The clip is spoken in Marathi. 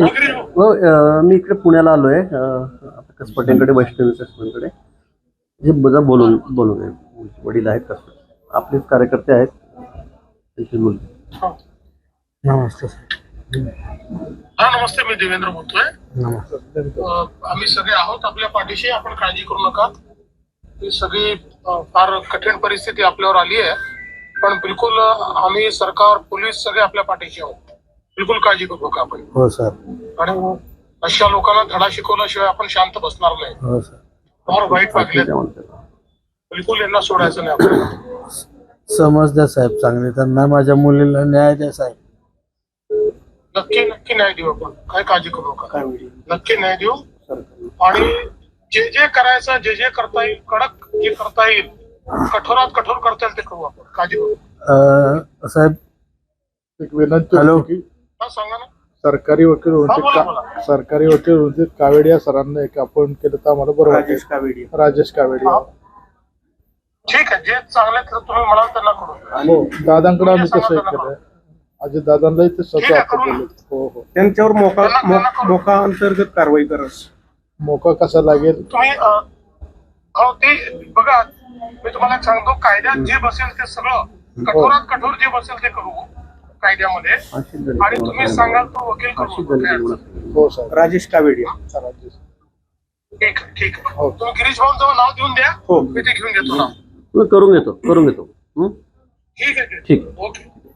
हो मी इकडे पुण्याला आलोय. अं, आता कसपटेंकडे वैष्णवी कसपटेंकडे हे बघा बोलून बोलून आहे. वडील आहेत कसपटे आपलेच कार्यकर्ते आहेत. त्यांची मुलगी. नमस्ते हा नमस्ते मी देवेंद्र बोलतोय. आम्ही सगळे आहोत. आपल्या पाठीशी आपण काळजी करू नका. ही सगळी फार कठीण परिस्थिती आपल्यावर आली आहे पण बिलकुल आम्ही सरकार पोलीस सगळे आपल्या पाठीशी आहोत. बिलकुल काळजी करू नका आपण. हो सर. आणि अशा लोकांना धडा शिकवल्याशिवाय आपण शांत बसणार नाही. हो सर. फार वाईट वागले. म्हणतात बिलकुल यांना सोडायचं नाही आपण समज द्या साहेब. चांगले. त्यांना माझ्या मुलीला न्याय द्या साहेब. नक्की नक्की न्याय देऊ आपण. काय काळजी करू नका नक्की न्याय देऊ. आणि जे जे करायचं जे जे करता येईल कडक जे करता येईल कठोरात कठोर करता येईल ते करू आपण. काळजी करू. अं, साहेब. एक विनंती हॅलो. हा सांगा ना. सरकारी वकील हा, बोला. सरकारी वकील होते कावेडी या सरांना एक अपॉइंट केलं तर आम्हाला बरं वाटेल. राजेश कावेडी हा. ठीक आहे जे चांगले तर तुम्ही म्हणाल त्यांना करू. हो दादांकडे आम्ही तसं सांगा केलं अजय दादांनाही ते ठीक स्वतः आहे, आपण करू ना. बोलले हो हो. त्यांच्यावर मोका त्यांना- मो-. मोका अंतर्गत कारवाई करस मोका कसा लागेल? तुम्ही अ, हो ते बघा मी तुम्हाला एक सांगतो कायद्यात जे बसेल ते सगळं कठोरात कठोर जे बसेल ते करू. कायद्यामध्ये आणि तुम्ही सांगाल तो वकील करू. हो सर राजेश कावेडी राजेश ठीक ठीक. हो. तुम्ही गिरीश भाऊ जवळ नाव देऊन द्या हो. मी ते घेऊन घेतो नाव मी करून घेतो करून घेतो हं? ठीक आहे ठीक. ओके